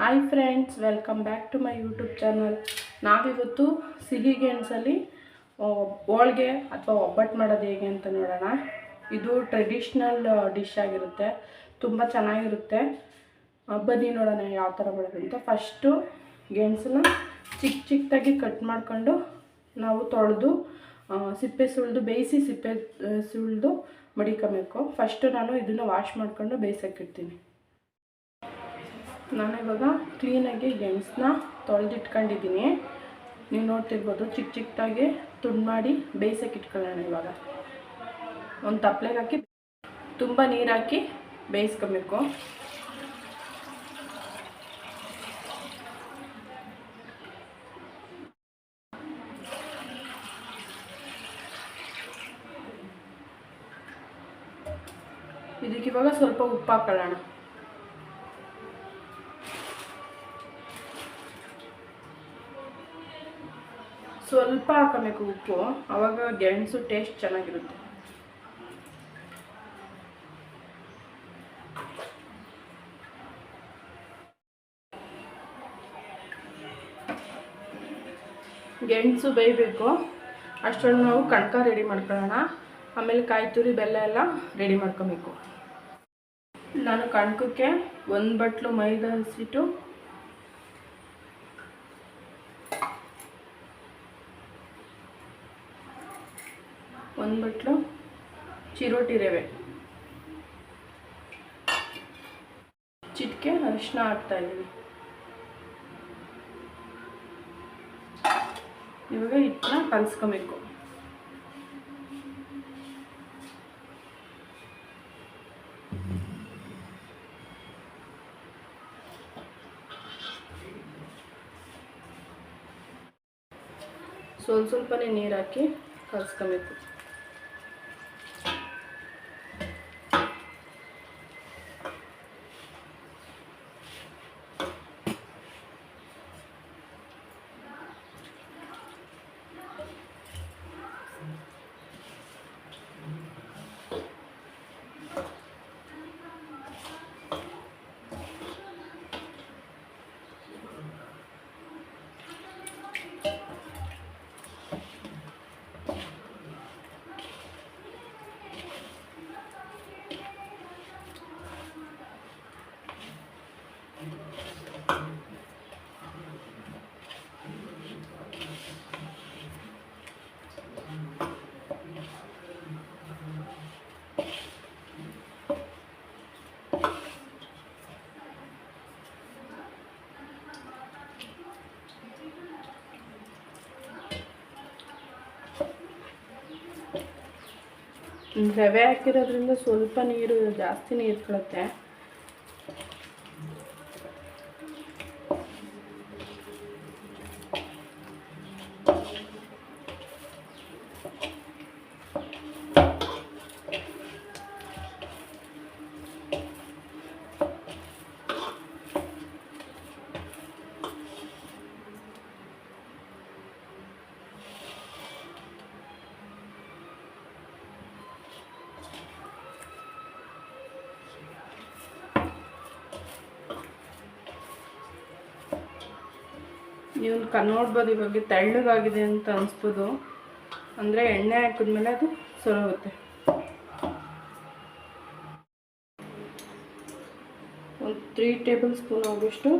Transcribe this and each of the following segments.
Hi friends welcome back to my YouTube channel ನಾವಿವತ್ತು ಸಿಹಿ ಗೆಣಸಲ್ಲಿ ಹೋಳ್ಗೆ ಅಥವಾ ಒಬ್ಬಟ್ಟು ಮಾಡೋದು ಹೇಗೆ ಅಂತ ನೋಡೋಣ. ಇದು ಟ್ರೆಡಿಷ್ನಲ್ ಡಿಶ್ ಆಗಿರುತ್ತೆ. ತುಂಬ ಚೆನ್ನಾಗಿರುತ್ತೆ. ಬನ್ನಿ ನೋಡೋಣ ಯಾವ ಥರ ಮಾಡೋದು ಅಂತ. ಫಸ್ಟು ಗೆಣಸನ್ನ ಚಿಕ್ಕ ಚಿಕ್ಕದಾಗಿ ಕಟ್ ಮಾಡಿಕೊಂಡು ನಾವು ತೊಳೆದು ಸಿಪ್ಪೆ ಸುಳಿದು, ಬೇಯಿಸಿ ಸಿಪ್ಪೆ ಸುಳಿದು ಮಡಿಕೋಬೇಕು. ಫಸ್ಟು ನಾನು ಇದನ್ನು ವಾಶ್ ಮಾಡಿಕೊಂಡು ಬೇಯಿಸೋಕ್ಕಿಡ್ತೀನಿ ನಾನು ಇವಾಗ ಕ್ಲೀನಾಗಿ ಗೆಣಸನ್ನ ತೊಳೆದಿಟ್ಕೊಂಡಿದ್ದೀನಿ. ನೀವು ನೋಡ್ತಿರ್ಬೋದು ಚಿಕ್ಕ ಚಿಕ್ಕದಾಗಿ ತುಂಡು ಮಾಡಿ ಬೇಯಿಸೋಕೆ ಇಟ್ಕೊಳ್ಳೋಣ ಇವಾಗ. ಒಂದು ತಪ್ಪಲೆಗೆ ಹಾಕಿ ತುಂಬ ನೀರು ಹಾಕಿ ಬೇಯಿಸ್ಕೊಬೇಕು. ಇದಕ್ಕಿವಾಗ ಸ್ವಲ್ಪ ಉಪ್ಪು ಹಾಕೊಳ್ಳೋಣ. ಸ್ವಲ್ಪ ಹಾಕಬೇಕು ಉಪ್ಪು ಆವಾಗ ಗೆಣಸು ಟೇಸ್ಟ್ ಚೆನ್ನಾಗಿರುತ್ತೆ. ಗೆಣಸು ಬೇಯಬೇಕು. ಅಷ್ಟೊಂದು ನಾವು ಕಣಕ ರೆಡಿ ಮಾಡ್ಕೊಳ್ಳೋಣ. ಆಮೇಲೆ ಕಾಯಿ ತುರಿ, ಬೆಲ್ಲ ಎಲ್ಲ ರೆಡಿ ಮಾಡ್ಕೊಬೇಕು. ನಾನು ಕಣಕಕ್ಕೆ ಒಂದು ಬಟ್ಲು ಮೈದಾ ಹಸಿಟ್ಟು ಒಂದು ಬಟ್ಲು ಚಿರೋಟಿ ರವೆ. ಚಿಟಿಕೆ ಅರಿಶಿನ ಹಾಕ್ತಾ ಇದ್ದೀವಿ. ಇವಾಗ ಹಿಟ್ಟನ್ನ ಕಲಿಸ್ಕೊಬೇಕು. ಸ್ವಲ್ಪ ಸ್ವಲ್ಪನೇ ನೀರು ಹಾಕಿ ಕಲಿಸ್ಕೊಬೇಕು. ರವೆ ಹಾಕಿರೋದ್ರಿಂದ ಸ್ವಲ್ಪ ನೀರು ಜಾಸ್ತಿ ನೀರು ನೀವು ಕ ನೋಡ್ಬೋದು ಇವಾಗ ತೆಳ್ಳಗಾಗಿದೆ ಅಂತ ಅನಿಸ್ಬೋದು. ಅಂದರೆ ಎಣ್ಣೆ ಹಾಕಿದ್ಮೇಲೆ ಅದು ಸೊರಗುತ್ತೆ. ಒಂದು ತ್ರೀ ಟೇಬಲ್ ಸ್ಪೂನ್ ಆಗೋಷ್ಟು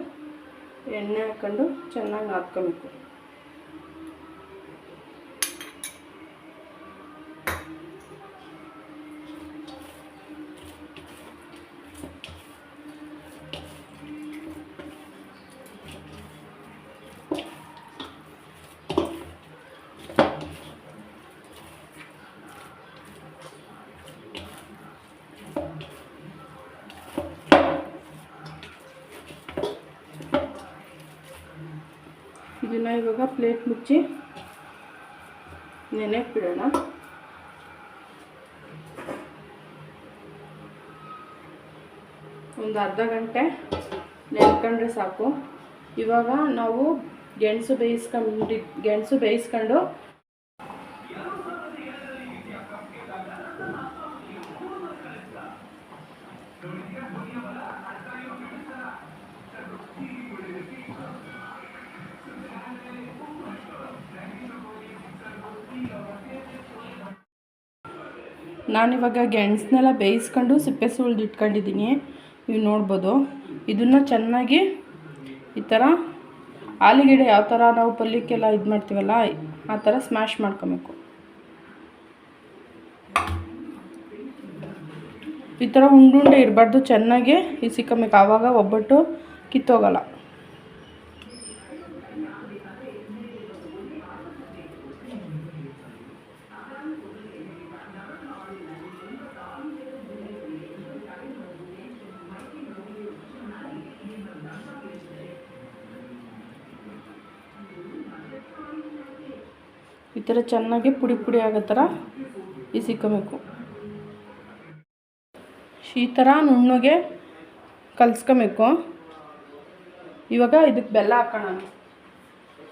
ಎಣ್ಣೆ ಹಾಕ್ಕೊಂಡು ಚೆನ್ನಾಗಿ ನಾದ್ಕೊಬೇಕು. ಇವಾಗ ಪ್ಲೇಟ್ ಮುಚ್ಚಿ ನೆನೆಗೆ ಬಿಡೋಣ ಒಂದು ಅರ್ಧ ಗಂಟೆ ನೆನ್ಕೊಂಡ್ರೆ ಸಾಕು. ಇವಾಗ ನಾವು ಗೆಣಸು ಬೇಯಿಸ್ಕೊಂಡು ಗೆಣಸು ಬೇಯಿಸ್ಕೊಂಡು ನಾನಿವಾಗ ಗೆಣಸನ್ನೆಲ್ಲ ಬೇಯಿಸ್ಕೊಂಡು ಸಿಪ್ಪೆ ಸುಳ್ದು ಇಟ್ಕೊಂಡಿದ್ದೀನಿ. ನೀವು ನೋಡ್ಬೋದು. ಇದನ್ನು ಚೆನ್ನಾಗಿ ಈ ಥರ ಆಲೂಗೆಡ್ಡೆ ಯಾವ ಥರ ನಾವು ಪಲ್ಯಕ್ಕೆಲ್ಲ ಇದು ಮಾಡ್ತೀವಲ್ಲ, ಆ ಥರ ಸ್ಮ್ಯಾಶ್ ಮಾಡ್ಕೊಬೇಕು. ಈ ಥರ ಉಂಡುಂಡೆ ಇರಬಾರ್ದು, ಚೆನ್ನಾಗಿ ಇಸಿಕೊಬೇಕು. ಆವಾಗ ಒಬ್ಬಟ್ಟು ಕಿತ್ತೋಗಲ್ಲ. ಥರ ಚೆನ್ನಾಗಿ ಪುಡಿ ಪುಡಿ ಆಗೋ ಥರ ಬಿಸಿಕೋಬೇಕು ಈ ಥರ ನುಣ್ಣಗೆ ಕಲಿಸ್ಕೊಬೇಕು. ಇವಾಗ ಇದಕ್ಕೆ ಬೆಲ್ಲ ಹಾಕೋಣ.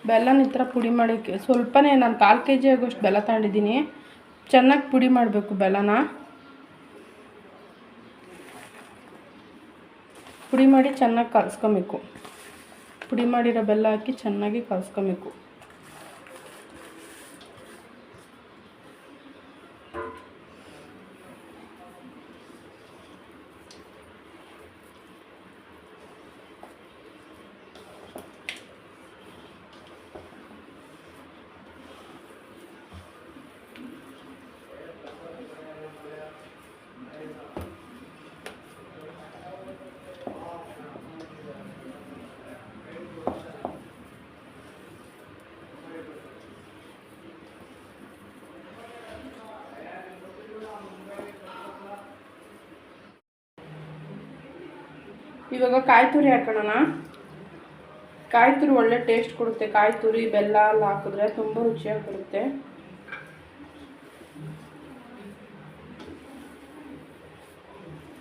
ಬೆಲ್ಲನ ಈ ಥರ ಪುಡಿ ಮಾಡೋಕ್ಕೆ ಸ್ವಲ್ಪನೇ ನಾನು ಕಾಲು ಕೆ ಜಿ ಆಗೋಷ್ಟು ಬೆಲ್ಲ ತಗೊಂಡಿದ್ದೀನಿ. ಚೆನ್ನಾಗಿ ಪುಡಿ ಮಾಡಬೇಕು ಬೆಲ್ಲನ. ಪುಡಿ ಮಾಡಿ ಚೆನ್ನಾಗಿ ಕಲಿಸ್ಕೊಬೇಕು. ಪುಡಿ ಮಾಡಿರೋ ಬೆಲ್ಲ ಹಾಕಿ ಚೆನ್ನಾಗಿ ಕಲಿಸ್ಕೊಬೇಕು. ಇವಾಗ ಕಾಯಿ ತುರಿ ಹಾಕೋಣ ಕಾಯಿ ತುರಿ ಒಳ್ಳೆ ಟೇಸ್ಟ್ ಕೊಡುತ್ತೆ. ಕಾಯಿ ತುರಿ, ಬೆಲ್ಲ ಎಲ್ಲ ಹಾಕಿದ್ರೆ ತುಂಬ ರುಚಿಯಾಗಿ ಬರುತ್ತೆ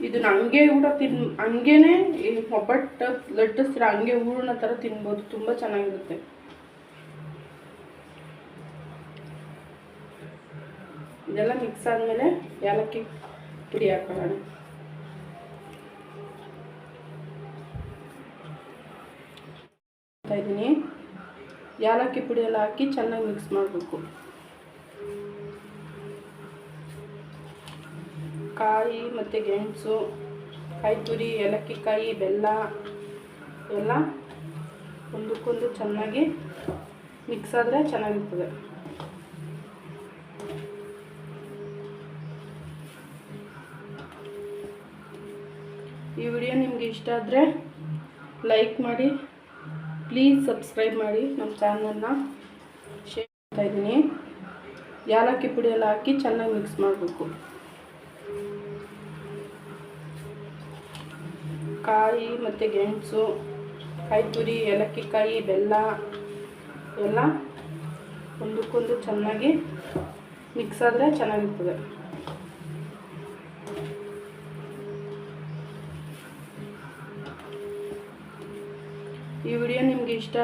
ಇದು ಹಂಗೆ ಕೂಡ ತಿನ್, ಹಂಗೇನೆ ಈ ಒಬ್ಬಟ್ಟು ಲಡ್ಡಿಸ್ರ ಹಂಗೆ ಹೂರಣ ಥರ ತಿನ್ಬೋದು. ತುಂಬ ಚೆನ್ನಾಗಿರುತ್ತೆ. ಇದೆಲ್ಲ ಮಿಕ್ಸ್ ಆದಮೇಲೆ ಏಲಕ್ಕಿ ಪುಡಿ ಹಾಕೊಳ್ಳೋಣ ಇದ್ದೀನಿ. ಏಲಕ್ಕಿ ಪುಡಿ ಎಲ್ಲ ಹಾಕಿ ಚೆನ್ನಾಗಿ ಮಿಕ್ಸ್ ಮಾಡಬೇಕು. ಕಾಯಿ ಮತ್ತು ಗೆಣಸು ಕಾಯಿ ತುರಿ ಏಲಕ್ಕಿ ಕಾಯಿ ಬೆಲ್ಲ ಎಲ್ಲ ಒಂದಕ್ಕೊಂದು ಚೆನ್ನಾಗಿ ಮಿಕ್ಸ್ ಆದರೆ ಚೆನ್ನಾಗಿರ್ತದೆ. ಈ ವಿಡಿಯೋ ನಿಮಗೆ ಇಷ್ಟ ಆದರೆ ಲೈಕ್ ಮಾಡಿ ಪ್ಲೀಸ್ ಸಬ್ಸ್ಕ್ರೈಬ್ ಮಾಡಿ ನಮ್ಮ ಚಾನಲ್ನ ಶೇರ್ ಮಾಡ್ತಾ ಇದ್ದೀನಿ. ಯಾಲಕ್ಕಿ ಪುಡಿ ಎಲ್ಲ ಹಾಕಿ ಚೆನ್ನಾಗಿ ಮಿಕ್ಸ್ ಮಾಡಬೇಕು. ಕಾಯಿ ಮತ್ತು ಗೆಣಸು ಕಾಯಿ ತುರಿ ಏಲಕ್ಕಿ ಕಾಯಿ ಬೆಲ್ಲ ಎಲ್ಲ ಒಂದಕ್ಕೊಂದು ಚೆನ್ನಾಗಿ ಮಿಕ್ಸ್ ಆದರೆ ಚೆನ್ನಾಗಿರ್ತದೆ. ಈ ವಿಡಿಯೋ ನಿಮಗೆ ಇಷ್ಟ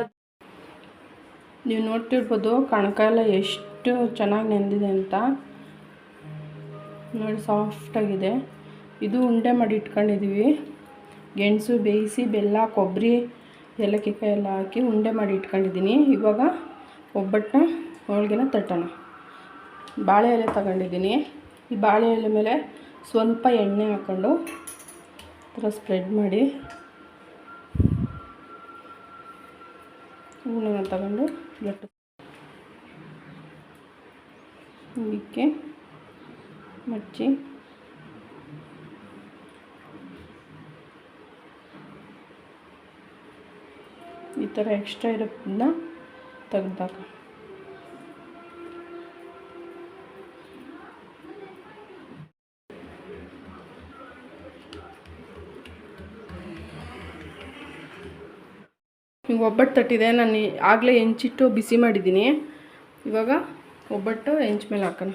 ನೀವು ನೋಡ್ತಿರ್ಬೋದು ಕಣಕ ಎಲ್ಲ ಎಷ್ಟು ಚೆನ್ನಾಗಿ ನೆಂದಿದೆ ಅಂತ. ನೋಡಿ ಸಾಫ್ಟಾಗಿದೆ ಇದು ಉಂಡೆ ಮಾಡಿ ಇಟ್ಕೊಂಡಿದ್ದೀವಿ ಗೆಣಸು, ಬೇಯಿಸಿ, ಬೆಲ್ಲ, ಕೊಬ್ಬರಿ ಏಲಕ್ಕಿಕಾಯಿ ಎಲ್ಲ ಹಾಕಿ ಉಂಡೆ ಮಾಡಿ ಇಟ್ಕೊಂಡಿದ್ದೀನಿ ಇವಾಗ ಒಬ್ಬಟ್ಟನ್ನ ಹೋಳಿಗೆನ ತಟ್ಟೋಣ. ಬಾಳೆ ಎಲೆ ತಗೊಂಡಿದ್ದೀನಿ. ಈ ಬಾಳೆ ಎಲೆ ಮೇಲೆ ಸ್ವಲ್ಪ ಎಣ್ಣೆ ಹಾಕ್ಕೊಂಡು ಥರ ಸ್ಪ್ರೆಡ್ ಮಾಡಿ ಹೂಳನ್ನ ತಗೊಂಡು ಲಟ್ಟು ಇದಕ್ಕೆ ಮಚ್ಚಿ. ಈ ಥರ ಎಕ್ಸ್ಟ್ರಾ ಇರೋದನ್ನ ತೆಗ್ದಾಗ ಈಗ ಒಬ್ಬಟ್ಟು ತಟ್ಟಿದೆ, ನಾನು ಆಗಲೇ ಹೆಂಚಿಟ್ಟು ಬಿಸಿ ಮಾಡಿದ್ದೀನಿ. ಇವಾಗ ಒಬ್ಬಟ್ಟು, ಹೆಂಚ್ ಮೇಲೆ ಹಾಕೋಣ.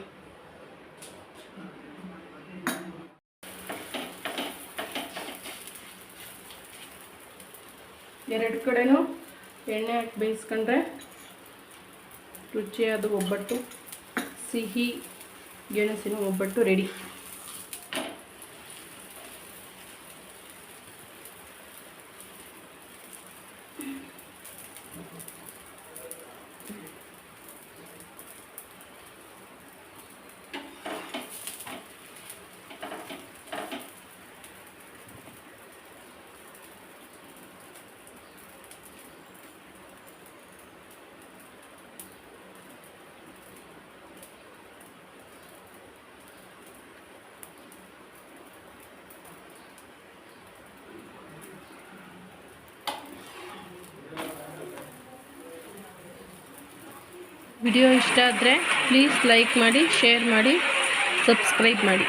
ಎರಡು ಕಡೆನೂ ಎಣ್ಣೆ ಹಾಕಿ ಬೇಯಿಸ್ಕೊಂಡ್ರೆ ರುಚಿಯಾದ ಒಬ್ಬಟ್ಟು, ಸಿಹಿ, ಗೆಣಸಿನ ಒಬ್ಬಟ್ಟು ರೆಡಿ ವಿಡಿಯೋ ಇಷ್ಟ ಆದರೆ ಪ್ಲೀಸ್ ಲೈಕ್ ಮಾಡಿ ಶೇರ್ ಮಾಡಿ ಸಬ್ಸ್ಕ್ರೈಬ್ ಮಾಡಿ.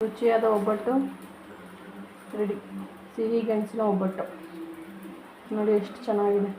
ರುಚಿಯಾದ ಒಬ್ಬಟ್ಟು ರೆಡಿ ಸಿಹಿ ಗೆಣಸಿನ ಒಬ್ಬಟ್ಟು. ನೋಡಿ ಎಷ್ಟು ಚೆನ್ನಾಗಿದೆ.